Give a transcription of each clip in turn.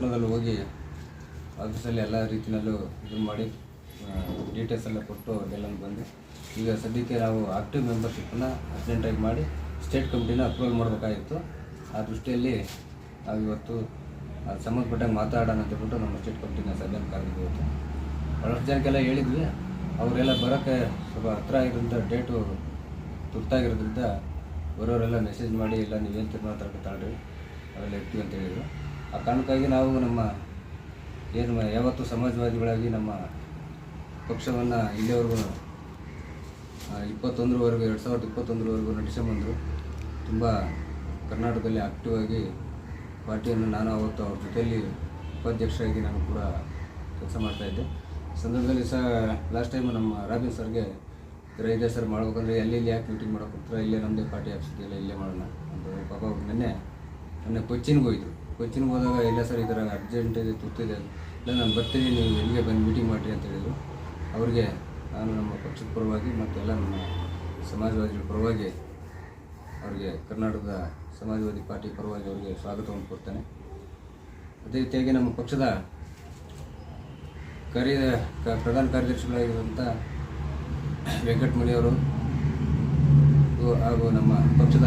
ಪಟ್ಟಣದಲ್ಲಿ ಹೋಗಿ ಆಫೀಸಲ್ಲಿ ಎಲ್ಲ ರೀತಿಯಲ್ಲೂ ಇದು ಮಾಡಿ ಡೀಟೇಲ್ಸ್ ಎಲ್ಲ ಕೊಟ್ಟು ಅವ್ರಿಗೆಲ್ಲ ಬಂದು, ಈಗ ಸದ್ಯಕ್ಕೆ ನಾವು ಆಕ್ಟಿವ್ ಮೆಂಬರ್ಶಿಪ್ಪನ್ನು ಅರ್ಜೆಂಟಾಗಿ ಮಾಡಿ ಸ್ಟೇಟ್ ಕಮಿಟಿನ ಅಪ್ರೂವಲ್ ಮಾಡಬೇಕಾಗಿತ್ತು. ಆ ದೃಷ್ಟಿಯಲ್ಲಿ ನಾವು ಇವತ್ತು ಅದು ಸಂಬಂಧಪಟ್ಟಂಗೆ ಮಾತಾಡೋಣ ಅಂತ ಹೇಳ್ಬಿಟ್ಟು ನಮ್ಮ ಸ್ಟೇಟ್ ಕಮಿಟಿನ ಸಭೆಯನ್ನು ಇವತ್ತು ಭಾಳಷ್ಟು ಜನಕ್ಕೆಲ್ಲ ಹೇಳಿದ್ವಿ. ಅವರೆಲ್ಲ ಬರೋಕ್ಕೆ ಸ್ವಲ್ಪ ಹತ್ರ ಆಗಿರೋದ್ರಿಂದ ಡೇಟು ತುರ್ತಾಗಿರೋದ್ರಿಂದ ಬರೋರೆಲ್ಲ ಮೆಸೇಜ್ ಮಾಡಿ, ಇಲ್ಲ, ನೀವೇನು ತೀರ್ಮಾನ ತಗೊಳ್ರಿ ಅವೆಲ್ಲ ಇರ್ತೀವಿ ಅಂತ ಹೇಳಿದರು. ಆ ಕಾರಣಕ್ಕಾಗಿ ನಾವು ನಮ್ಮ ಏನು ಯಾವತ್ತು ಸಮಾಜವಾದಿಗಳಾಗಿ ನಮ್ಮ ಪಕ್ಷವನ್ನು ಇಲ್ಲಿವರೆಗೂ ಇಪ್ಪತ್ತೊಂದರವರೆಗೂ, ಎರಡು ಸಾವಿರದ ಇಪ್ಪತ್ತೊಂದರವರೆಗೂ ನಡೆಸ್ಕೊಂಬಂದರು ತುಂಬ ಕರ್ನಾಟಕದಲ್ಲಿ ಆಕ್ಟಿವ್ ಆಗಿ ಪಾರ್ಟಿಯನ್ನು ನಾನು ಅವತ್ತು ಅವ್ರ ಜೊತೆಯಲ್ಲಿ ಉಪಾಧ್ಯಕ್ಷರಾಗಿ ನಾನು ಕೂಡ ಕೆಲಸ ಮಾಡ್ತಾಯಿದ್ದೆ ಸಂದರ್ಭದಲ್ಲಿ ಸಹ ಲಾಸ್ಟ್ ಟೈಮ್ ನಮ್ಮ ರಾಬಿನ್ ಸರ್ಗೆ ರೈತ ಸರ್ ಮಾಡ್ಬೇಕಂದ್ರೆ ಎಲ್ಲಿ ಇಲ್ಲಿ ಯಾಕೆ ಮೀಟಿಂಗ್ ಮಾಡೋಕೆ ಇಲ್ಲೇ ನಮ್ಮದೇ ಪಾರ್ಟಿ ಆಫೀಸ್ ಇದೆಯಲ್ಲ, ಇಲ್ಲೇ ಮಾಡೋಣ ಅಂತ. ಪಾಪ ನೆನ್ನೆ, ನಿನ್ನೆ ಮೊನ್ನೆ ಕೊಚ್ಚಿನ್ಗೆ ಹೋಯಿತು ಕೊಚ್ಚಿನ್ಗೆ ಹೋದಾಗ, ಇಲ್ಲ ಸರ್, ಈ ಥರ ಅರ್ಜೆಂಟ್ ಇದೆ ತುರ್ತಿದೆ ಇಲ್ಲ, ನಾನು ಬರ್ತೀನಿ, ನೀವು ಎಲ್ಲಿಗೆ ಬಂದು ಮೀಟಿಂಗ್ ಮಾಡಿರಿ ಅಂತ ಹೇಳಿದರು. ಅವ್ರಿಗೆ ನಾನು ನಮ್ಮ ಪಕ್ಷದ ಪರವಾಗಿ ಮತ್ತು ಎಲ್ಲ ನಮ್ಮ ಸಮಾಜವಾದಿಗಳ ಪರವಾಗಿ ಅವರಿಗೆ ಕರ್ನಾಟಕದ ಸಮಾಜವಾದಿ ಪಾರ್ಟಿ ಪರವಾಗಿ ಅವರಿಗೆ ಸ್ವಾಗತವನ್ನು ಕೊಡ್ತೇನೆ. ಅದೇ ರೀತಿಯಾಗಿ ನಮ್ಮ ಪಕ್ಷದ ಕಾರ್ಯ ಪ್ರಧಾನ ಕಾರ್ಯದರ್ಶಿಗಳಾಗಿರುವಂಥ ವೆಂಕಟಮಣಿಯವರು ಹಾಗೂ- ನಮ್ಮ ಪಕ್ಷದ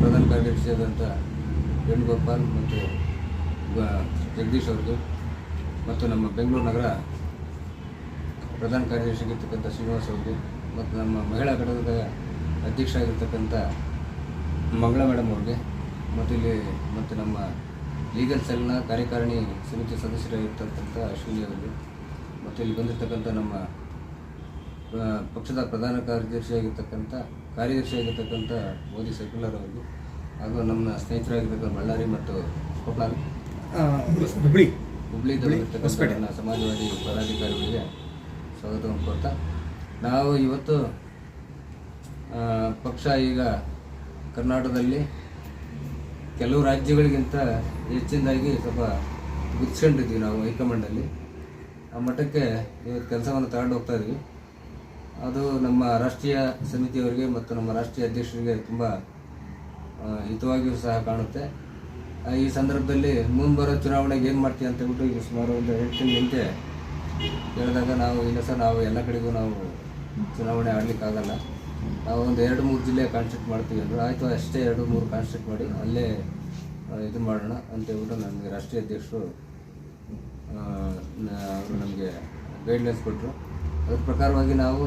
ಪ್ರಧಾನ ಕಾರ್ಯದರ್ಶಿಯಾದಂಥ ವೇಣುಗೋಪಾಲ್ ಮತ್ತು ಜಗದೀಶ್ ಅವ್ರದ್ದು ಮತ್ತು ನಮ್ಮ ಬೆಂಗಳೂರು ನಗರ ಪ್ರಧಾನ ಕಾರ್ಯದರ್ಶಿಗಿರ್ತಕ್ಕಂಥ ಶ್ರೀನಿವಾಸ್ ಅವ್ರದ್ದು ಮತ್ತು ನಮ್ಮ ಮಹಿಳಾ ಘಟಕದ ಅಧ್ಯಕ್ಷ ಆಗಿರ್ತಕ್ಕಂಥ ಮಂಗಳ ಮೇಡಮ್ ಅವ್ರಿಗೆ. ಮತ್ತು ಇಲ್ಲಿ ಮತ್ತು ನಮ್ಮ ಲೀಗಲ್ ಸೆಲ್ನ ಕಾರ್ಯಕಾರಿಣಿ ಸಮಿತಿ ಸದಸ್ಯರಾಗಿರ್ತಕ್ಕಂಥ ಅಶ್ವಿನಿ ಅವರಿಗೆ ಮತ್ತು ಇಲ್ಲಿ ಬಂದಿರತಕ್ಕಂಥ ನಮ್ಮ ಪಕ್ಷದ ಪ್ರಧಾನ ಕಾರ್ಯದರ್ಶಿಯಾಗಿರ್ತಕ್ಕಂಥ ಕಾರ್ಯದರ್ಶಿಯಾಗಿರ್ತಕ್ಕಂಥ ಮೋದಿ ಸೆಕ್ಯುಲರ್ ಅವರಿಗೆ ಹಾಗೂ ನಮ್ಮ ಸ್ನೇಹಿತರಾಗಿರ್ತಕ್ಕಂಥ ಬಳ್ಳಾರಿ ಮತ್ತು ಕೊಪ್ಪಳ. ಹುಬ್ಳಿ. ಹುಬ್ಳಿ ನಮ್ಮ ಸಮಾಜವಾದಿ ಪದಾಧಿಕಾರಿಗಳಿಗೆ ಸ್ವಾಗತವನ್ನು ಕೊಡ್ತಾ ನಾವು ಇವತ್ತು ಪಕ್ಷ ಈಗ ಕರ್ನಾಟಕದಲ್ಲಿ ಕೆಲವು ರಾಜ್ಯಗಳಿಗಿಂತ ಹೆಚ್ಚಿನದಾಗಿ ಸ್ವಲ್ಪ ಗುರ್ಸ್ಕೊಂಡಿದ್ವಿ ನಾವು ಹೈಕಮಾಂಡಲ್ಲಿ. ಆ ಮಟ್ಟಕ್ಕೆ ಇವತ್ತು ಕೆಲಸವನ್ನು ತಗೊಂಡು ಹೋಗ್ತಾ ಇದ್ವಿ. ಅದು ನಮ್ಮ ರಾಷ್ಟ್ರೀಯ ಸಮಿತಿಯವರಿಗೆ ಮತ್ತು ನಮ್ಮ ರಾಷ್ಟ್ರೀಯ ಅಧ್ಯಕ್ಷರಿಗೆ ತುಂಬ ಹಿತವಾಗಿಯೂ ಸಹ ಕಾಣುತ್ತೆ. ಈ ಸಂದರ್ಭದಲ್ಲಿ ಮುಂಬರೋ ಚುನಾವಣೆಗೆ ಏನು ಮಾಡ್ತೀವಿ ಅಂತ ಹೇಳ್ಬಿಟ್ಟು ಈಗ ಸುಮಾರು ಒಂದು ನಿಂತೆ ಹಿಂದೆ ಹೇಳಿದಾಗ ನಾವು ಇಲ್ಲ ಸರ್ ನಾವು ಎಲ್ಲ ಕಡೆಗೂ ನಾವು ಚುನಾವಣೆ ಆಡಲಿಕ್ಕಾಗಲ್ಲ ನಾವು ಒಂದು ಎರಡು ಮೂರು ಜಿಲ್ಲೆ ಕಾನ್ಸ್ಟ್ರಕ್ಟ್ ಮಾಡ್ತೀವಿ ಅಂದರು. ಆಯಿತು, ಅಷ್ಟೇ ಎರಡು ಮೂರು ಕಾನ್ಸ್ಟ್ರಕ್ಟ್ ಮಾಡಿ ಅಲ್ಲೇ ಇದು ಮಾಡೋಣ ಅಂತ ಹೇಳ್ಬಿಟ್ಟು ನನಗೆ ರಾಷ್ಟ್ರೀಯ ಅಧ್ಯಕ್ಷರು ಅವರು ನಮಗೆ ಗೈಡ್ಲೈನ್ಸ್ ಕೊಟ್ಟರು ಅದ್ರ ಪ್ರಕಾರವಾಗಿ ನಾವು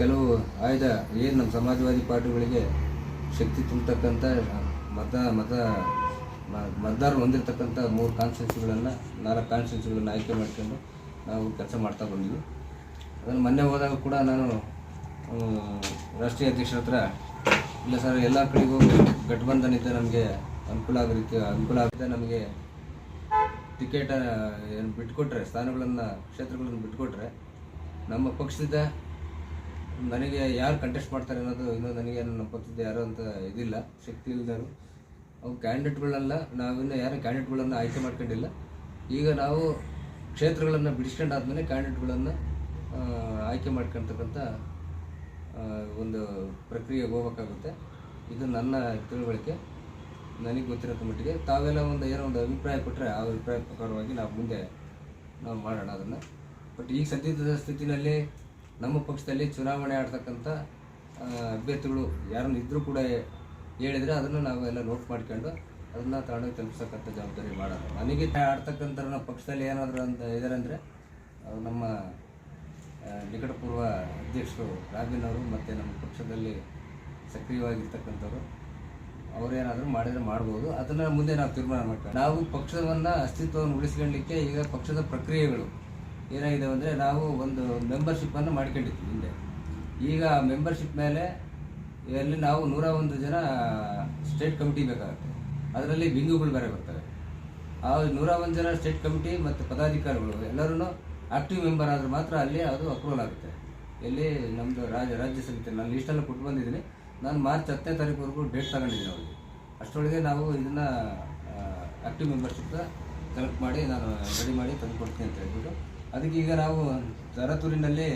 ಕೆಲವು ಆಯ್ದ, ಏನು ನಮ್ಮ ಸಮಾಜವಾದಿ ಪಾರ್ಟಿಗಳಿಗೆ ಶಕ್ತಿ ತುಂಬತಕ್ಕಂಥ, ಮತ ಮತ ಮತದಾರರು ಹೊಂದಿರತಕ್ಕಂಥ ಮೂರು ಕಾನ್ಸ್ಟಿಟ್ಯೂನ್ಸಿಗಳನ್ನು ನಾಲ್ಕು ಕಾನ್ಸ್ಟಿಟ್ಯೂನ್ಸಿಗಳನ್ನು ಆಯ್ಕೆ ಮಾಡ್ಕೊಂಡು ನಾವು ಕೆಲಸ ಮಾಡ್ತಾ ಬಂದಿದ್ವಿ ಅದನ್ನು ಮೊನ್ನೆ ಹೋದಾಗ ಕೂಡ ನಾನು ರಾಷ್ಟ್ರೀಯ ಅಧ್ಯಕ್ಷರ ಹತ್ರ, ಇಲ್ಲ ಸರ್, ಎಲ್ಲ ಕಡೆಗೂ ಗಠಬಂಧನ ಇದ್ದ ನಮಗೆ ಅನುಕೂಲ ಆಗೋ ರೀತಿ ಅನುಕೂಲ ಆಗುತ್ತೆ ನಮಗೆ ಟಿಕೆಟ್ ಏನು ಬಿಟ್ಕೊಟ್ರೆ, ಸ್ಥಾನಗಳನ್ನು, ಕ್ಷೇತ್ರಗಳನ್ನು ಬಿಟ್ಕೊಟ್ರೆ, ನಮ್ಮ ಪಕ್ಷದಿಂದ ನನಗೆ ಯಾರು ಕಂಟೆಸ್ಟ್ ಮಾಡ್ತಾರೆ ಅನ್ನೋದು ಇನ್ನೂ ನನಗೆ ನನ್ನ ಪಕ್ಷದ ಯಾರು ಅಂತ ಇದಿಲ್ಲ, ಶಕ್ತಿ ಇಲ್ಲದರು ಅವು ಕ್ಯಾಂಡಿಡೇಟ್ಗಳನ್ನೆಲ್ಲ ನಾವಿನ್ನೂ ಯಾರು ಕ್ಯಾಂಡಿಡೇಟ್ಗಳನ್ನು ಆಯ್ಕೆ ಮಾಡ್ಕೊಂಡಿಲ್ಲ. ಈಗ ನಾವು ಕ್ಷೇತ್ರಗಳನ್ನು ಬಿಡಿಸ್ಕೊಂಡಾದ್ಮೇಲೆ ಕ್ಯಾಂಡಿಡೇಟ್ಗಳನ್ನು ಆಯ್ಕೆ ಮಾಡ್ಕೊಂತಕ್ಕಂಥ ಒಂದು ಪ್ರಕ್ರಿಯೆಗೆ ಹೋಗ್ಬೇಕಾಗುತ್ತೆ. ಇದು ನನ್ನ ತಿಳುವಳಿಕೆ. ನನಗೆ ಗೊತ್ತಿರೋ ಮಟ್ಟಿಗೆ ತಾವೆಲ್ಲ ಒಂದು ಏನೋ ಒಂದು ಅಭಿಪ್ರಾಯ ಕೊಟ್ಟರೆ ಆ ಅಭಿಪ್ರಾಯ ಪ್ರಕಾರವಾಗಿ ನಾವು ಮುಂದೆ ನಾವು ಮಾಡೋಣ ಅದನ್ನು. ಬಟ್ ಈಗ ಸದ್ಯದ ಸ್ಥಿತಿನಲ್ಲಿ ನಮ್ಮ ಪಕ್ಷದಲ್ಲಿ ಚುನಾವಣೆ ಆಡ್ತಕ್ಕಂಥ ಅಭ್ಯರ್ಥಿಗಳು ಯಾರನ್ನು ಇದ್ದರೂ ಕೂಡ ಹೇಳಿದರೆ ಅದನ್ನು ನಾವು ಎಲ್ಲ ನೋಟ್ ಮಾಡ್ಕೊಂಡು ಅದನ್ನು ತಗೊಂಡೋಗಿ ತಲುಪಿಸ್ತಕ್ಕಂಥ ಜವಾಬ್ದಾರಿ ಮಾಡೋದು. ನನಗೆ ಆಡ್ತಕ್ಕಂಥ ನಮ್ಮ ಪಕ್ಷದಲ್ಲಿ ಏನಾದರೂ ಅಂತ ಅಂದರೆ ನಮ್ಮ ನಿಕಟಪೂರ್ವ ಅಧ್ಯಕ್ಷರು ರಾಬಿನ್ ಅವರು ಮತ್ತು ನಮ್ಮ ಪಕ್ಷದಲ್ಲಿ ಸಕ್ರಿಯವಾಗಿರ್ತಕ್ಕಂಥವ್ರು, ಅವರೇನಾದರೂ ಮಾಡಿದರೆ ಮಾಡ್ಬೋದು. ಅದನ್ನು ಮುಂದೆ ನಾವು ತೀರ್ಮಾನ ಮಾಡ್ತೇವೆ ನಾವು ಪಕ್ಷವನ್ನು ಅಸ್ತಿತ್ವವನ್ನು ಉಳಿಸ್ಕೊಳ್ಳಿಕ್ಕೆ ಈಗ ಪಕ್ಷದ ಪ್ರಕ್ರಿಯೆಗಳು ಏನಾಗಿದೆ ಅಂದರೆ ನಾವು ಒಂದು ಮೆಂಬರ್ಶಿಪ್ಪನ್ನು ಮಾಡ್ಕೊಂಡಿದ್ವಿ ಹಿಂದೆ. ಈಗ ಮೆಂಬರ್ಶಿಪ್ ಮೇಲೆ ಇಲ್ಲಿ ನಾವು ನೂರ ಒಂದು ಜನ ಸ್ಟೇಟ್ ಕಮಿಟಿ ಬೇಕಾಗುತ್ತೆ. ಅದರಲ್ಲಿ ಬಿಂಗುಗಳು ಬೇರೆ ಬರ್ತವೆ. ಆ ನೂರ ಒಂದು ಜನ ಸ್ಟೇಟ್ ಕಮಿಟಿ ಮತ್ತು ಪದಾಧಿಕಾರಿಗಳು ಎಲ್ಲರೂ ಆಕ್ಟಿವ್ ಮೆಂಬರ್ ಆದರೆ ಮಾತ್ರ ಅಲ್ಲಿ ಅದು ಅಪ್ರೂವಲ್ ಆಗುತ್ತೆ. ಎಲ್ಲಿ ನಮ್ಮದು ರಾಜ್ಯ ರಾಜ್ಯ ಸಮಿತಿ, ನಾನು ಲಿಸ್ಟಲ್ಲಿ ಕೊಟ್ಟು ಬಂದಿದ್ದೀನಿ. ನಾನು ಮಾರ್ಚ್ ಹತ್ತನೇ ತಾರೀಕುವರೆಗೂ ಡೇಟ್ ತಗೊಂಡಿದ್ದೀನಿ ಅವರಿಗೆ. ಅಷ್ಟರೊಳಗೆ ನಾವು ಇದನ್ನು ಆಕ್ಟಿವ್ ಮೆಂಬರ್ಶಿಪ್ ಕಲೆಕ್ಟ್ ಮಾಡಿ ನಾನು ರೆಡಿ ಮಾಡಿ ತಂದು ಕೊಡ್ತೀನಿ ಅಂತ ಹೇಳ್ಬಿಟ್ಟು ಅದಕ್ಕೆ ಈಗ ನಾವು ತರತೂರಿನಲ್ಲಿ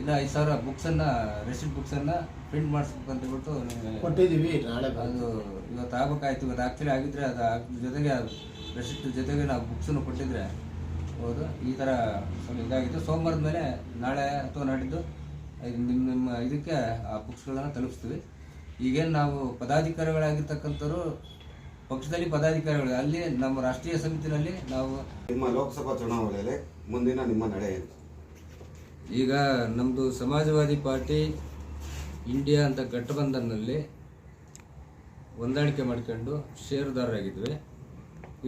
ಇಲ್ಲ ಐದು ಸಾವಿರ ಬುಕ್ಸನ್ನು ರೆಸಿಪ್ಟ್ ಬುಕ್ಸನ್ನು ಪ್ರಿಂಟ್ ಮಾಡಿಸ್ಬೇಕು ಅಂತ ಹೇಳ್ಬಿಟ್ಟು ಕೊಟ್ಟಿದ್ದೀವಿ ನಾಳೆ ಅದು ಇವತ್ತು ಆಗ್ಬೇಕಾಯ್ತು. ಇವತ್ತು ಆಕ್ಚುಲಿ ಆಗಿದ್ರೆ ಅದು ಜೊತೆಗೆ ರೆಸಿಪ್ಟ್ ಜೊತೆಗೆ ನಾವು ಬುಕ್ಸನ್ನು ಕೊಟ್ಟಿದ್ರೆ ಹೌದು ಈ ಥರ ಸ್ವಲ್ಪ ಇದಾಗಿತ್ತು. ಸೋಮವಾರದ ಮೇಲೆ ನಾಳೆ ಅಥವಾ ನಾಡಿದ್ದು ಇದು ನಿಮ್ಮ ನಿಮ್ಮ ಇದಕ್ಕೆ ಆ ಬುಕ್ಸ್ಗಳನ್ನು ತಲುಪಿಸ್ತೀವಿ. ಈಗೇನು ನಾವು ಪದಾಧಿಕಾರಿಗಳಾಗಿರ್ತಕ್ಕಂಥವ್ರು ಪಕ್ಷದಲ್ಲಿ ಪದಾಧಿಕಾರಿಗಳು ಅಲ್ಲಿ ನಮ್ಮ ರಾಷ್ಟ್ರೀಯ ಸಮಿತಿನಲ್ಲಿ ನಾವು ನಿಮ್ಮ ಲೋಕಸಭಾ ಚುನಾವಣೆಯಲ್ಲಿ ಮುಂದಿನ ನಿಮ್ಮ ನಡೆ ಏನು? ಈಗ ನಮ್ಮದು ಸಮಾಜವಾದಿ ಪಾರ್ಟಿ ಇಂಡಿಯಾ ಅಂತ ಗಠಬಂಧನ್ನಲ್ಲಿ ಹೊಂದಾಣಿಕೆ ಮಾಡ್ಕೊಂಡು ಷೇರುದಾರರಾಗಿದ್ವಿ.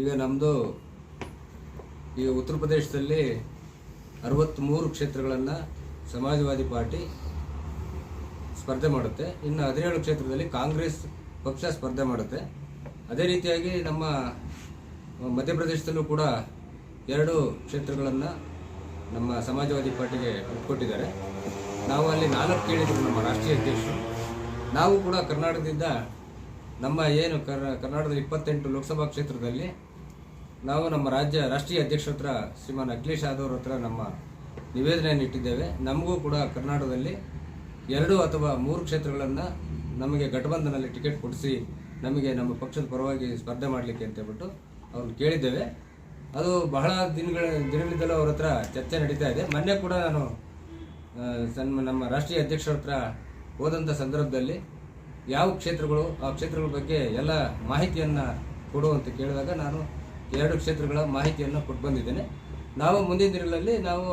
ಈಗ ನಮ್ಮದು ಈಗ ಉತ್ತರ ಪ್ರದೇಶದಲ್ಲಿ ಅರವತ್ತ್ಮೂರು ಕ್ಷೇತ್ರಗಳನ್ನು ಸಮಾಜವಾದಿ ಪಾರ್ಟಿ ಸ್ಪರ್ಧೆ ಮಾಡುತ್ತೆ. ಇನ್ನು ಹದಿನೇಳು ಕ್ಷೇತ್ರದಲ್ಲಿ ಕಾಂಗ್ರೆಸ್ ಪಕ್ಷ ಸ್ಪರ್ಧೆ ಮಾಡುತ್ತೆ. ಅದೇ ರೀತಿಯಾಗಿ ನಮ್ಮ ಮಧ್ಯಪ್ರದೇಶದಲ್ಲೂ ಕೂಡ ಎರಡು ಕ್ಷೇತ್ರಗಳನ್ನು ನಮ್ಮ ಸಮಾಜವಾದಿ ಪಾರ್ಟಿಗೆ ಕೊಟ್ಟಿದ್ದಾರೆ ನಾವು ಅಲ್ಲಿ ನಾಲ್ಕು ಕೇಳಿದ್ದೀವಿ ನಮ್ಮ ರಾಷ್ಟ್ರೀಯ ಅಧ್ಯಕ್ಷರು. ನಾವು ಕೂಡ ಕರ್ನಾಟಕದಿಂದ ನಮ್ಮ ಏನು ಕರ್, ಕರ್ನಾಟಕದ ಇಪ್ಪತ್ತೆಂಟು ಲೋಕಸಭಾ ಕ್ಷೇತ್ರದಲ್ಲಿ ನಾವು ನಮ್ಮ ರಾಜ್ಯ ರಾಷ್ಟ್ರೀಯ ಅಧ್ಯಕ್ಷರ ಹತ್ರ ಶ್ರೀಮಾನ್ ಅಖಿಲೇಶ್ ಯಾದವ್ ಹತ್ರ ನಮ್ಮ ನಿವೇದನೆಯನ್ನು ಇಟ್ಟಿದ್ದೇವೆ. ನಮಗೂ ಕೂಡ ಕರ್ನಾಟಕದಲ್ಲಿ ಎರಡು ಅಥವಾ ಮೂರು ಕ್ಷೇತ್ರಗಳನ್ನು ನಮಗೆ ಗಠಬಂಧನಲ್ಲಿ ಟಿಕೆಟ್ ಕೊಡಿಸಿ ನಮಗೆ ನಮ್ಮ ಪಕ್ಷದ ಪರವಾಗಿ ಸ್ಪರ್ಧೆ ಮಾಡಲಿಕ್ಕೆ ಅಂತ ಹೇಳ್ಬಿಟ್ಟು ಅವ್ರನ್ನ ಕೇಳಿದ್ದೇವೆ. ಅದು ಬಹಳ ದಿನಗಳ, ದಿನಗಳಿಂದಲೂ ಅವ್ರ ಹತ್ರ ಚರ್ಚೆ ನಡೀತಾ ಇದೆ. ಮೊನ್ನೆ ಕೂಡ ನಾನು ನಮ್ಮ ರಾಷ್ಟ್ರೀಯ ಅಧ್ಯಕ್ಷರ ಹತ್ರ ಹೋದಂಥ ಸಂದರ್ಭದಲ್ಲಿ ಯಾವ ಕ್ಷೇತ್ರಗಳು, ಆ ಕ್ಷೇತ್ರಗಳ ಬಗ್ಗೆ ಎಲ್ಲ ಮಾಹಿತಿಯನ್ನು ಕೊಡು ಅಂತ ಕೇಳಿದಾಗ ನಾನು ಎರಡು ಕ್ಷೇತ್ರಗಳ ಮಾಹಿತಿಯನ್ನು ಕೊಟ್ಟು ಬಂದಿದ್ದೇನೆ. ನಾವು ಮುಂದಿನ ದಿನಗಳಲ್ಲಿ ನಾವು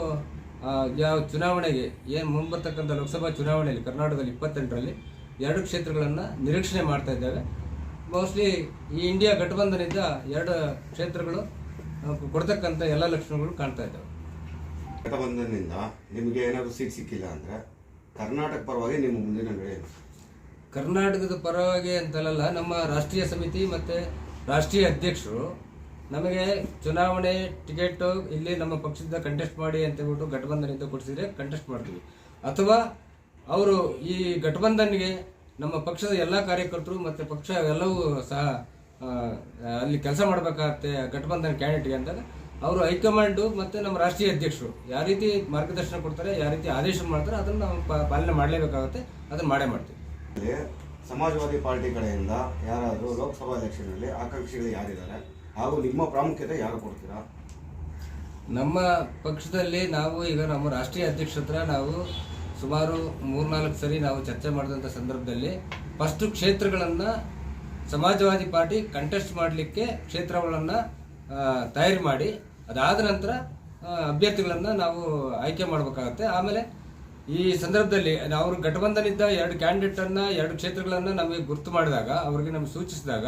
ಯಾವ ಚುನಾವಣೆಗೆ ಏನು ಮುಂಬರ್ತಕ್ಕಂಥ ಲೋಕಸಭಾ ಚುನಾವಣೆಯಲ್ಲಿ, ಕರ್ನಾಟಕದಲ್ಲಿ ಇಪ್ಪತ್ತೆಂಟರಲ್ಲಿ ಎರಡು ಕ್ಷೇತ್ರಗಳನ್ನು ನಿರೀಕ್ಷಣೆ ಮಾಡ್ತಾ ಇದ್ದೇವೆ. ಮೋಸ್ಟ್ಲಿ ಈ ಇಂಡಿಯಾ ಗಠಬಂಧನಿಂದ ಎರಡು ಕ್ಷೇತ್ರಗಳು ಕೊಡ್ತಕ್ಕಂಥ ಎಲ್ಲ ಲಕ್ಷಣಗಳು ಕಾಣ್ತಾ ಇದ್ದಾವೆ. ಗಠಬಂಧನದಿಂದ ನಿಮಗೆ ಏನಾದರೂ ಸೀಟ್ ಸಿಕ್ಕಿಲ್ಲ ಅಂದರೆ ಕರ್ನಾಟಕ ಪರವಾಗಿ ನಿಮ್ಮ ಮುಂದಿನ ನಡೆ ಕರ್ನಾಟಕದ ಪರವಾಗಿ ಅಂತಲ್ಲ ನಮ್ಮ ರಾಷ್ಟ್ರೀಯ ಸಮಿತಿ ಮತ್ತು ರಾಷ್ಟ್ರೀಯ ಅಧ್ಯಕ್ಷರು ನಮಗೆ ಚುನಾವಣೆ ಟಿಕೆಟ್ ಇಲ್ಲಿ ನಮ್ಮ ಪಕ್ಷದಿಂದ ಕಂಟೆಸ್ಟ್ ಮಾಡಿ ಅಂತ ಹೇಳ್ಬಿಟ್ಟು ಗಠಬಂಧನದಿಂದ ಕೊಡಿಸಿದ್ರೆ ಕಂಟೆಸ್ಟ್ ಮಾಡ್ತೀವಿ. ಅಥವಾ ಅವರು ಈ ಗಠಬಂಧನ್ಗೆ ನಮ್ಮ ಪಕ್ಷದ ಎಲ್ಲ ಕಾರ್ಯಕರ್ತರು ಮತ್ತು ಪಕ್ಷ ಎಲ್ಲವೂ ಸಹ ಅಲ್ಲಿ ಕೆಲಸ ಮಾಡಬೇಕಾಗತ್ತೆ ಘಟಬಂಧನ ಕ್ಯಾಂಡಿಡೇಟ್ಗೆ ಅಂದಾಗ ಅವರು ಹೈಕಮಾಂಡು ಮತ್ತು ನಮ್ಮ ರಾಷ್ಟ್ರೀಯ ಅಧ್ಯಕ್ಷರು. ಯಾವ ರೀತಿ ಮಾರ್ಗದರ್ಶನ ಕೊಡ್ತಾರೆ ಯಾವ ರೀತಿ ಆದೇಶ ಮಾಡ್ತಾರೆ ಅದನ್ನು ನಾವು ಪಾಲನೆ ಮಾಡಲೇಬೇಕಾಗುತ್ತೆ ಅದನ್ನು ಮಾಡೇ ಮಾಡ್ತೀವಿ. ಸಮಾಜವಾದಿ ಪಾರ್ಟಿ ಕಡೆಯಿಂದ ಯಾರಾದರೂ ಲೋಕಸಭಾ ಅಧ್ಯಕ್ಷರಲ್ಲಿ ಆಕಾಂಕ್ಷಿಗಳು ಯಾರಿದ್ದಾರೆ? ಹಾಗೂ ನಿಮ್ಮ ಪ್ರಾಮುಖ್ಯತೆ ಯಾರು ಕೊಡ್ತೀರಾ? ನಮ್ಮ ಪಕ್ಷದಲ್ಲಿ ನಾವು ಈಗ ನಮ್ಮ ರಾಷ್ಟ್ರೀಯ ಅಧ್ಯಕ್ಷ ಹತ್ರ ನಾವು ಸುಮಾರು ಮೂರ್ನಾಲ್ಕು ಸರಿ ನಾವು ಚರ್ಚೆ ಮಾಡಿದಂಥ ಸಂದರ್ಭದಲ್ಲಿ ಫಸ್ಟ್ ಕ್ಷೇತ್ರಗಳನ್ನು ಸಮಾಜವಾದಿ ಪಾರ್ಟಿ ಕಂಟೆಸ್ಟ್ ಮಾಡಲಿಕ್ಕೆ ಕ್ಷೇತ್ರಗಳನ್ನು ತಯಾರಿ ಮಾಡಿ, ಅದಾದ ನಂತರ ಅಭ್ಯರ್ಥಿಗಳನ್ನು ನಾವು ಆಯ್ಕೆ ಮಾಡಬೇಕಾಗತ್ತೆ. ಆಮೇಲೆ ಈ ಸಂದರ್ಭದಲ್ಲಿ ಅವರು ಗಠಬಂಧನಿದ್ದ ಎರಡು ಕ್ಯಾಂಡಿಡೇಟನ್ನು ಎರಡು ಕ್ಷೇತ್ರಗಳನ್ನು ನಮಗೆ ಗುರುತು ಮಾಡಿದಾಗ, ಅವರಿಗೆ ನಮಗೆ ಸೂಚಿಸಿದಾಗ,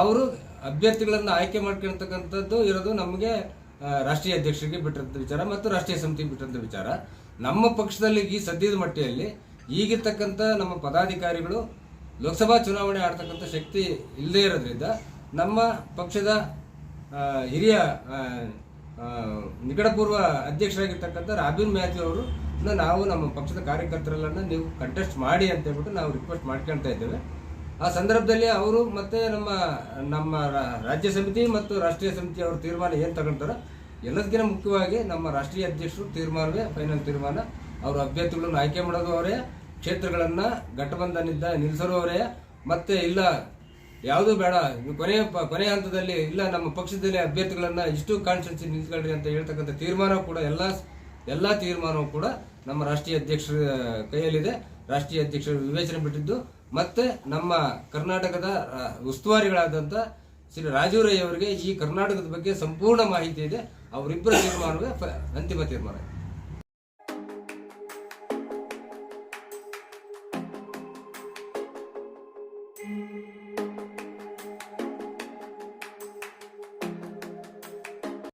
ಅವರು ಅಭ್ಯರ್ಥಿಗಳನ್ನು ಆಯ್ಕೆ ಮಾಡ್ಕೊಳ್ತಕ್ಕಂಥದ್ದು ಇರೋದು ನಮಗೆ ರಾಷ್ಟ್ರೀಯ ಅಧ್ಯಕ್ಷರಿಗೆ ಬಿಟ್ಟಿರಂಥ ವಿಚಾರ ಮತ್ತು ರಾಷ್ಟ್ರೀಯ ಸಮಿತಿಗೆ ಬಿಟ್ಟಿರಂಥ ವಿಚಾರ. ನಮ್ಮ ಪಕ್ಷದಲ್ಲಿ ಈ ಸದ್ಯದ ಮಟ್ಟಿಯಲ್ಲಿ ಈಗಿರ್ತಕ್ಕಂಥ ನಮ್ಮ ಪದಾಧಿಕಾರಿಗಳು ಲೋಕಸಭಾ ಚುನಾವಣೆ ಆಡ್ತಕ್ಕಂಥ ಶಕ್ತಿ ಇಲ್ಲದೇ ಇರೋದ್ರಿಂದ ನಮ್ಮ ಪಕ್ಷದ ಹಿರಿಯ ನಿಕಟಪೂರ್ವ ಅಧ್ಯಕ್ಷರಾಗಿರ್ತಕ್ಕಂಥ ರಾಬಿನ್ ಮ್ಯಾಥ್ಯೂ ಅವರು ನಾವು ನಮ್ಮ ಪಕ್ಷದ ಕಾರ್ಯಕರ್ತರೆಲ್ಲರನ್ನ ನೀವು ಕಂಟೆಸ್ಟ್ ಮಾಡಿ ಅಂತ ಹೇಳ್ಬಿಟ್ಟು ನಾವು ರಿಕ್ವೆಸ್ಟ್ ಮಾಡ್ಕೊಳ್ತಾ ಇದ್ದೇವೆ. ಆ ಸಂದರ್ಭದಲ್ಲಿ ಅವರು ಮತ್ತೆ ನಮ್ಮ ನಮ್ಮ ರಾಜ್ಯ ಸಮಿತಿ ಮತ್ತು ರಾಷ್ಟ್ರೀಯ ಸಮಿತಿ ಅವ್ರ ತೀರ್ಮಾನ ಏನು ತಗೊಳ್ತಾರೋ ಎಲ್ಲದಕ್ಕಿಂತ ಮುಖ್ಯವಾಗಿ ನಮ್ಮ ರಾಷ್ಟ್ರೀಯ ಅಧ್ಯಕ್ಷರು ತೀರ್ಮಾನವೇ ಫೈನಲ್ ತೀರ್ಮಾನ. ಅವರ ಅಭ್ಯರ್ಥಿಗಳನ್ನು ಆಯ್ಕೆ ಮಾಡೋದು ಅವರೇ, ಕ್ಷೇತ್ರಗಳನ್ನು ಘಟಬಂಧನದಿಂದ ನಿಲ್ಲಿಸೋರು ಅವರೇ. ಮತ್ತೆ ಇಲ್ಲ, ಯಾವುದು ಬೇಡ ಕೊನೆ ಕೊನೆಯ ಕೊನೆಯ ಹಂತದಲ್ಲಿ ಇಲ್ಲ, ನಮ್ಮ ಪಕ್ಷದಲ್ಲಿ ಅಭ್ಯರ್ಥಿಗಳನ್ನು ಇಷ್ಟು ಕಾನ್ಸ್ಟೆನ್ಸಿ ನಿಲ್ಸ್ಕೊಳ್ರಿ ಅಂತ ಹೇಳ್ತಕ್ಕಂಥ ತೀರ್ಮಾನ ಕೂಡ ಎಲ್ಲ ಎಲ್ಲ ತೀರ್ಮಾನವೂ ಕೂಡ ನಮ್ಮ ರಾಷ್ಟ್ರೀಯ ಅಧ್ಯಕ್ಷರ ಕೈಯಲ್ಲಿದೆ. ರಾಷ್ಟ್ರೀಯ ಅಧ್ಯಕ್ಷರು ವಿವೇಚನೆ ಬಿಟ್ಟಿದ್ದು. ಮತ್ತೆ ನಮ್ಮ ಕರ್ನಾಟಕದ ಉಸ್ತುವಾರಿಗಳಾದಂಥ ಶ್ರೀ ರಾಜೀವ್ ರೈ ಅವರಿಗೆ ಈ ಕರ್ನಾಟಕದ ಬಗ್ಗೆ ಸಂಪೂರ್ಣ ಮಾಹಿತಿ ಇದೆ. ಅವರಿಬ್ಬರ ತೀರ್ಮಾನವೇ ಫ- ಅಂತಿಮ ತೀರ್ಮಾನ